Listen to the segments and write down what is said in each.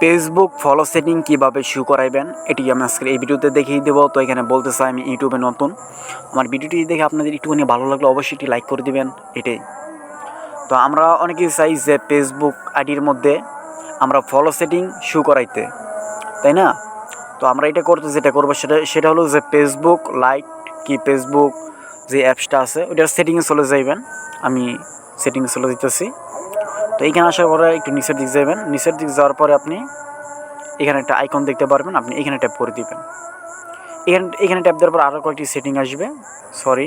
Facebook follow setting কীভাবে শু করাইবেন এটি আমি আজকে এই ভিডিওতে দেখিয়ে দেবো। তো এখানে বলতে চাই আমি ইউটিউবে নতুন। আমার ভিডিওটি দেখে আপনাদের একটুখানি ভালো লাগলে, অবশ্যই একটি লাইক করে দিবেন, এটাই। তো আমরা অনেকেই চাই যে ফেসবুক আইডির মধ্যে আমরা ফলো সেটিং শু করাইতে, তাই না? তো আমরা এটা করতে যেটা করব সেটা সেটা হলো যে ফেসবুক লাইট কি ফেসবুক যে অ্যাপসটা আছে, ওইটার সেটিংয়ে চলে যাইবেন। আমি সেটিংয়ে চলে দিতেছি তো এইখানে আসার পরে একটু নিচের দিক যাবেন। নিচের দিক যাওয়ার পরে আপনি এখানে একটা আইকন দেখতে পারবেন। আপনি এখানে ট্যাপ করে দিবেন। এখানে এখানে ট্যাপ দেওয়ার পর আরও কয়েকটি সেটিং আসবে। সরি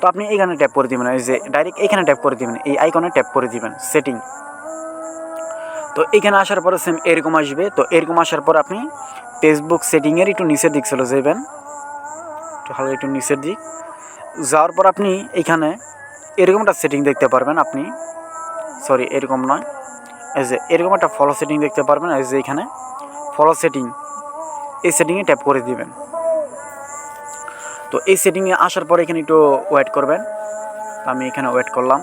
তো আপনি এখানে ট্যাপ করে দিবেন। এই যে ডাইরেক্ট এখানে ট্যাপ করে দিবেন। এই আইকনে ট্যাপ করে দিবেন সেটিং তো এখানে আসার পরে সেম এরকম আসবে। তো এরকম আসার পর আপনি ফেসবুক সেটিংয়ের একটু নিচের দিক চলে যাবেন। একটু হালকা একটু নিচের দিক। যাওয়ার পর আপনি এখানে এরকম একটা সেটিং দেখতে পারবেন আপনি। সরি এরকম নয়। এই যে, এরকম একটা ফলো সেটিং দেখতে পারবেন, এই যে এখানে। ফলো সেটিং এই সেটিংয়ে ট্যাপ করে দিবেন। তো এই সেটিংয়ে আসার পরে এখানে একটু ওয়েট করবেন। আমি এখানে ওয়েট করলাম।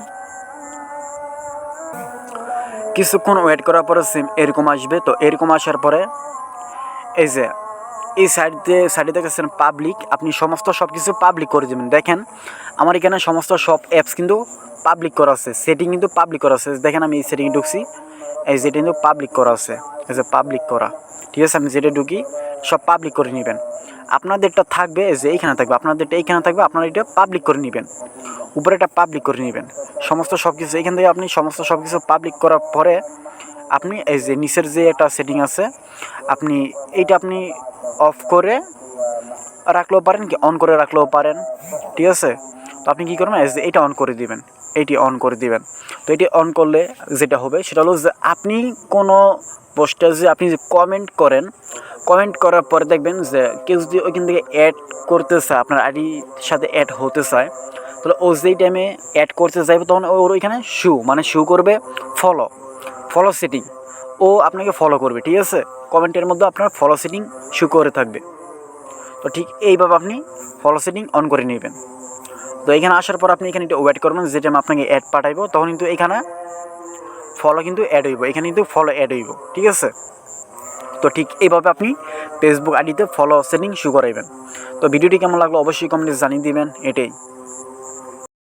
কিছুক্ষণ ওয়েট করার পরে সেম এরকম আসবে। তো এরকম আসার পরে, এই যে এই সাইড দিয়ে সাইডে দেখেছেন পাবলিক আপনি সমস্ত সব কিছু পাবলিক করে দেবেন। দেখেন, আমার এখানে সমস্ত সব অ্যাপস কিন্তু পাবলিক করা আছে। সেটিং কিন্তু পাবলিক করা আছে। দেখেন আমি এই সেটিং ঢুকছি। এই যেটা কিন্তু পাবলিক করা আছে। এই যে পাবলিক করা। ঠিক আছে, আমি যেটা ঢুকি, সব পাবলিক করে নেবেন। আপনাদেরটা থাকবে, এই যে এইখানে থাকবে। আপনাদেরটা এইখানে থাকবে, আপনারা এটা পাবলিক করে নেবেন। উপরে এটা পাবলিক করে নেবেন। সমস্ত সব কিছু এখান থেকে আপনি সমস্ত সব কিছু পাবলিক করার পরে আপনি এই যে নিচের যে একটা সেটিং আছে, আপনি এইটা আপনি অফ করে রাখলেও পারেন কি অন করে রাখলেও পারেন, ঠিক আছে? তো আপনি কী করবেন? যে এটা অন করে দিবেন, এইটি অন করে দিবেন। তো এটি অন করলে যেটা হবে, সেটা হলো যে আপনি কোনো পোস্টে যে আপনি যে কমেন্ট করেন কমেন্ট করার পরে দেখবেন যে কেউ যদি ওইখান থেকে অ্যাড করতে চায়, আপনার আইডির সাথে অ্যাড হতে চায়, তাহলে ও যেই টাইমে অ্যাড করতে চাইবে, তখন ওর ওইখানে শু মানে শু করবে ফলো ফলো সেটিং ও আপনাকে ফলো করবে, ঠিক আছে? কমেন্টের মধ্যে আপনার ফলো সেটিং শু করে থাকবে। তো ঠিক এইভাবে আপনি ফলো সেটিং অন করে নেবেন। তো এখানে আসার পর আপনি এখানে একটু ওয়েট করবেন, যে টাইম আপনাকে অ্যাড পাঠাইবো, তখন কিন্তু এখানে ফলো কিন্তু অ্যাড হইব। এখানে কিন্তু ফলো অ্যাড হইব, ঠিক আছে? তো ঠিক এইভাবে আপনি ফেসবুক আইডিতে ফলো সেটিং শু করাইবেন। তো ভিডিওটি কেমন লাগল অবশ্যই কমেন্টে জানিয়ে দিবেন, এটাই।